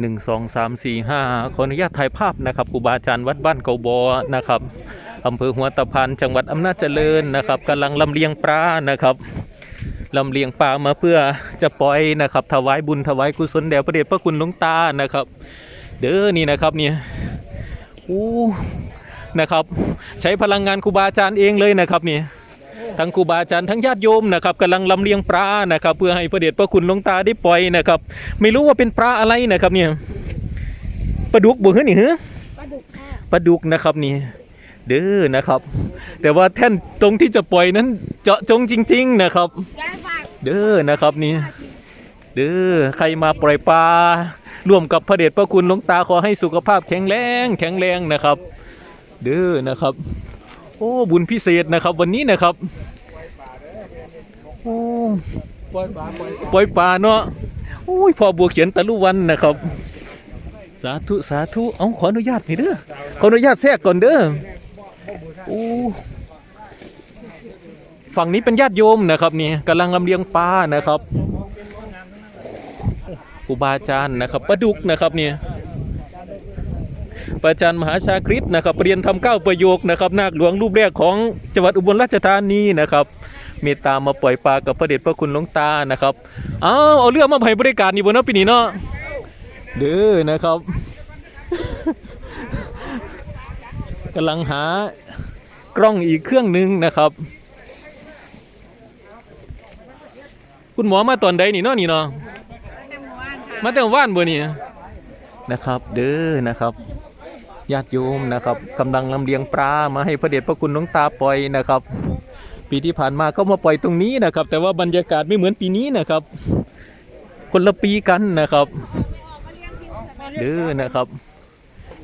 หนึ่งสองสามสี่ห้าขออนุญาตถ่ายภาพนะครับครูบาอาจารย์วัดบ้านเกาบอนะครับอำเภอหัวตะพานจังหวัดอำนาจเจริญนะครับกำลังลำเลียงปลานะครับลำเลียงปลามาเพื่อจะปล่อยนะครับถวายบุญถวายกุศลแด่พระเดชพระคุณหลวงตานะครับ เด้อนี่นะครับเนี่ยอู้นะครับ ใช้พลังงานครูบาอาจารย์เองเลยนะครับเนี่ย ทั้งครูบาอาจารย์ทั้งญาติโยมนะครับกำลังลำเลียงปลานะครับเพื่อให้พระเดชพระคุณหลวงตาได้ปล่อยนะครับ ไม่รู้ว่าเป็นปลาอะไรนะครับเนี่ยปลาดุกบ่เหรอนี่เหรอปลาดุกค่ะปลาดุกนะครับนี่เด้อนะครับ แต่ว่าแท่นตรงที่จะปล่อยนั้นเจาะจงจริง ๆ นะครับ ยายฝากเด้อนะครับนี่เด้อใครมาปล่อยปลาร่วมกับพระเดชพระคุณหลวงตาขอให้สุขภาพแข็งแรงแข็งแรงนะครับ เด้อนะครับโอ้บุญพิเศษนะครับ วันนี้นะครับโอ้ปล่อยปลาเนาะโอ้ยพอบัวเขียนตะลุวันนะครับ สาธุสาธุเอาขออนุญาตหน่อยเด้อขออนุญาตแทรกก่อนเด้อโอ้ฝั่งนี้เป็นญาติโยมนะครับนี่กำลังลำเลียงปลานะครับครูบาอาจารย์นะครับประดุกนะครับเนี่ย อาจารย์มหาชาคริตนะครับเรียนทำเก้าประโยคนะครับนาคหลวงรูปแรกของจังหวัดอุบลราชธานีนะครับเมตตามาปล่อยปลากับพระเดชพระคุณหลวงตานะครับเอาเอาเรื่องมาให้บริการนี่บนเนาะปีนี้เนาะเด้อนะครับกำลังหากล้องอีกเครื่องหนึ่งนะครับ คุณหมอมาตอนใดนี่เนาะนี่เนาะมานค่ะมาแต่ว่านเบอร์นี่นะครับ เด้อนะครับ ญาติโยมนะครับกำลังลำเลียงปลามาให้พระเดชพระคุณหลวงตาปล่อยนะครับ ปีที่ผ่านมาก็มาปล่อยตรงนี้นะครับ แต่ว่าบรรยากาศไม่เหมือนปีนี้นะครับ คนละปีกันนะครับเด้อนะครับ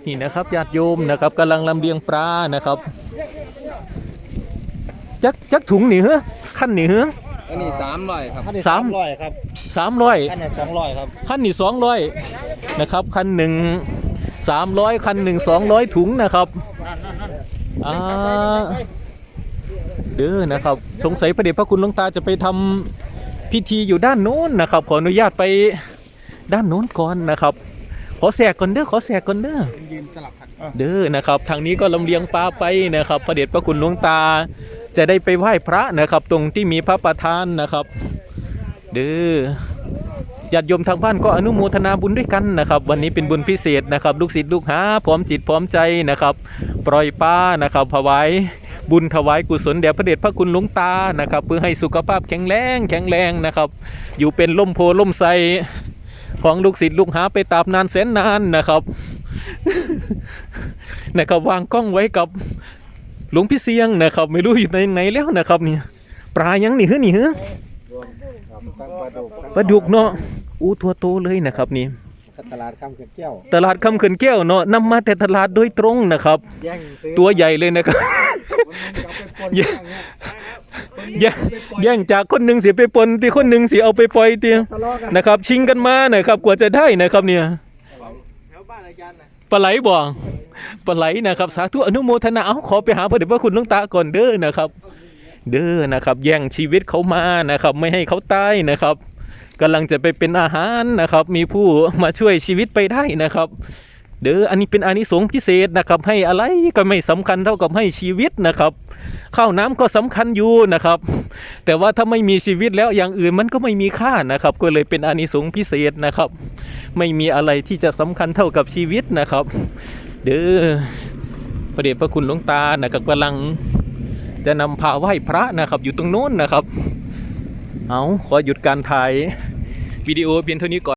นี่นะครับญาติโยมนะครับกำลังลำเลียงปลานะครับจักจักถุงนี่เหรอขั้นนี่เหรออันนี้สามร้อยครับขั้นที่สาสามมร้อยครับสามร้อยขั้นที่สองร้อยครับคันนี่สองร้อยนะครับคันหนึ่ง สามร้อยคันหนึ่งสองร้อยถุงนะครับอ่าเด้อนะครับ สงสัยพระเดชพระคุณหลวงตาจะไปทำพิธีอยู่ด้านโน้นนะครับ ขออนุญาตไปด้านโน้นก่อนนะครับ ขอแสกก่อนเด้อขอแสกก่อนเด้อเด้อนะครับ ทางนี้ก็ลำเลียงปลาไปนะครับพระเดชพระคุณหลวงตาจะได้ไปไหว้พระนะครับ ตรงที่มีพระประธานนะครับ เด้อ ญาติโยมทางบ้านก็อนุโมทนาบุญด้วยกันนะครับ วันนี้เป็นบุญพิเศษนะครับ ลูกศิษย์ลูกหาพร้อมจิตพร้อมใจนะครับ ปล่อยป้านะครับถวายบุญถวายกุศลแด่พระเดชพระคุณหลวงตานะครับ เพื่อให้สุขภาพแข็งแรงแข็งแรงนะครับ อยู่เป็นล่มโพล่มไทรของลูกศิษย์ลูกหาไปตราบนานแสนนานนะครับนะครับวางกล้องไว้กับหลวงพี่เสียงนะครับ ไม่รู้อยู่ในไหนแล้วนะครับเนี่ยปลายังนี่เฮ้อนี่เฮ้อตั้งปลาดุกปลาดุกเนาะ อู้ตัวโตเลยนะครับนี่ตลาดข้ามเขื่อนแก้วตลาดคำเขื่อนแก้วเนาะนำมาแต่ตลาดโดยตรงนะครับแย่งซื้อตัวใหญ่เลยนะครับแย่งแย่งแย่งจากคนหนึ่งเสียไปปนที่คนหนึ่งเสียเอาไปปล่อยเตียทะเลาะกันนะครับ ชิงกันมานะครับ กว่าจะได้นะครับเนี่ยแถวบ้านอาจารย์นะปลาไหลบ่ปลาไหลนะครับ สาธุอนุโมทนาเอาขอไปหาพระเดชพระคุณหลวงตาก่อนเด้อนะครับ เด้อนะครับ แย่งชีวิตเขามานะครับ ไม่ให้เขาตายนะครับ กำลังจะไปเป็นอาหารนะครับ มีผู้มาช่วยชีวิตไปได้นะครับ เด้ออันนี้เป็นอานิสงส์พิเศษนะครับ ให้อะไรก็ไม่สำคัญเท่ากับให้ชีวิตนะครับข้าวน้ำก็สำคัญอยู่นะครับ แต่ว่าถ้าไม่มีชีวิตแล้วอย่างอื่นมันก็ไม่มีค่านะครับ ก็เลยเป็นอานิสงส์พิเศษนะครับ ไม่มีอะไรที่จะสำคัญเท่ากับชีวิตนะครับ เด้อพระเดชพระคุณหลวงตานะครับกำลังจะนำพาไหว้พระนะครับ อยู่ตรงโน้นนะครับ เอาขอหยุดการถ่าย วิดีโอเพียงเท่านี้ก่อน